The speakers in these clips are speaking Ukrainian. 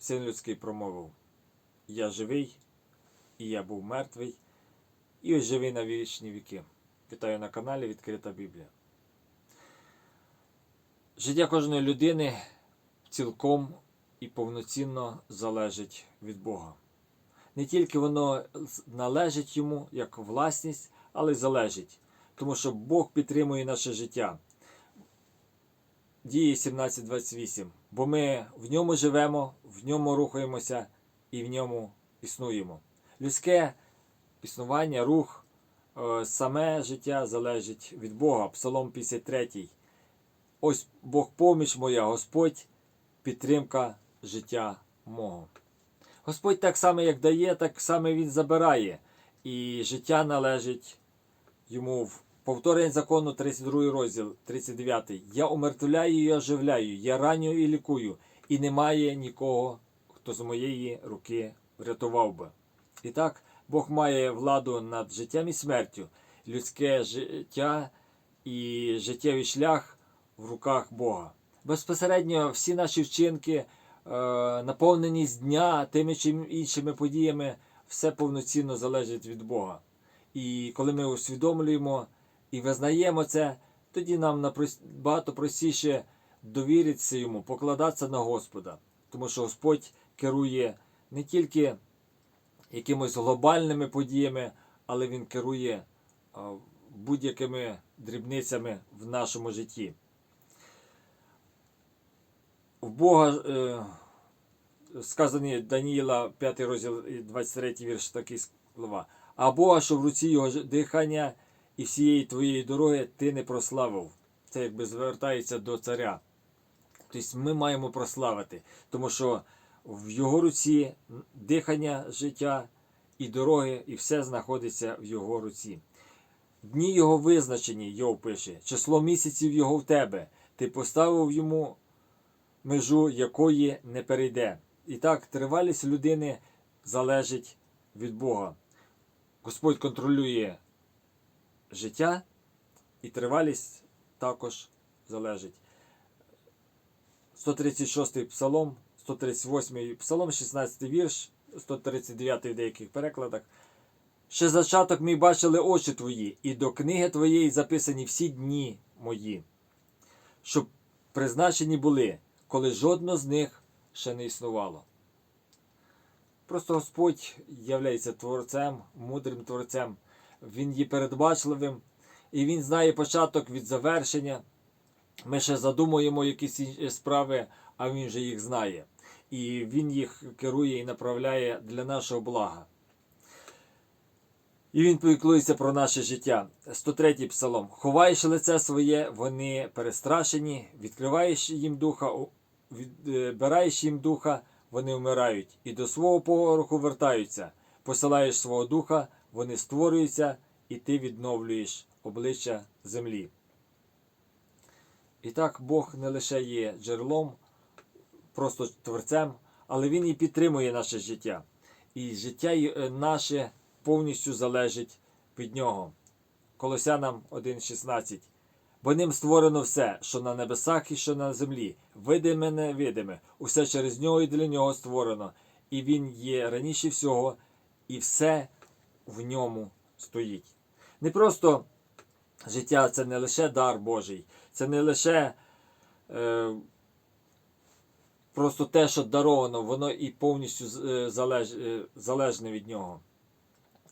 син людський промовив: Я живий, і я був мертвий, і ось живий на вічні віки. Вітаю на каналі Відкрита Біблія. Життя кожної людини цілком і повноцінно залежить від Бога. Не тільки воно належить йому як власність, але й залежить, тому що Бог підтримує наше життя. Дії 17.28. Бо ми в ньому живемо, в ньому рухаємося і в ньому існуємо. Людське існування, рух, е, саме життя залежить від Бога. Псалом 53. Ось Бог поміч моя, Господь підтримка життя мого. Господь так само, як дає, так само Він забирає. І життя належить йому в повторення закону 32 розділ, 39. Я умертвляю і оживляю, я раню і лікую, і немає нікого, хто з моєї руки врятував би. І так, Бог має владу над життям і смертю, людське життя і життєвий шлях в руках Бога. Безпосередньо всі наші вчинки, е, наповненість дня тими чи іншими подіями, все повноцінно залежить від Бога. І коли ми усвідомлюємо і визнаємо це, тоді нам багато простіше довіритися йому, покладатися на Господа. Тому що Господь керує не тільки якимось глобальними подіями, але Він керує будь-якими дрібницями в нашому житті. В Бога е, сказані Даніїла, 5 розділ, і 23 вірш, такі слова. А Бога, що в руці його дихання і всієї твоєї дороги ти не прославив. Це якби звертається до царя. Тобто ми маємо прославити, тому що в його руці дихання життя і дороги, і все знаходиться в його руці. Дні його визначені, Йов пише, число місяців його в тебе. Ти поставив йому межу, якої не перейде. І так, тривалість людини залежить від Бога. Господь контролює життя, і тривалість також залежить. 136 псалом, 138 псалом, 16 вірш, 139 в деяких перекладах. Ще зачаток мій бачили очі твої, і до книги твоєї записані всі дні мої, щоб призначені були, коли жодного з них ще не існувало. Просто Господь являється творцем, мудрим творцем. Він є передбачливим, і Він знає початок від завершення. Ми ще задумуємо якісь справи, а Він же їх знає. І Він їх керує і направляє для нашого блага. І він піклується про наше життя. 103 псалом. Ховаєш лице своє, вони перестрашені, відкриваєш їм духа, відбираєш їм духа, вони вмирають, і до свого пороху вертаються. Посилаєш свого духа, вони створюються, і ти відновлюєш обличчя землі. І так Бог не лише є джерелом, просто творцем, але Він і підтримує наше життя. І життя е, наше повністю залежить від нього. Колосянам 1,16. Бо ним створено все, що на небесах і що на землі, видиме, невидиме, усе через нього і для нього створено, і він є раніше всього, і все в ньому стоїть. Не просто життя це не лише дар Божий, це не лише е, просто те, що даровано, воно і повністю е, залеж, е, залежне від нього.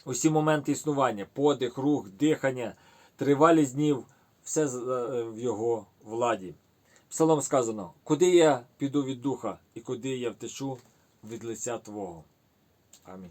Усі моменти існування, подих, рух, дихання, тривалість днів, все е, в його владі. Псалом сказано: Куди я піду від духа, і куди я втечу від лиця Твого. Амінь.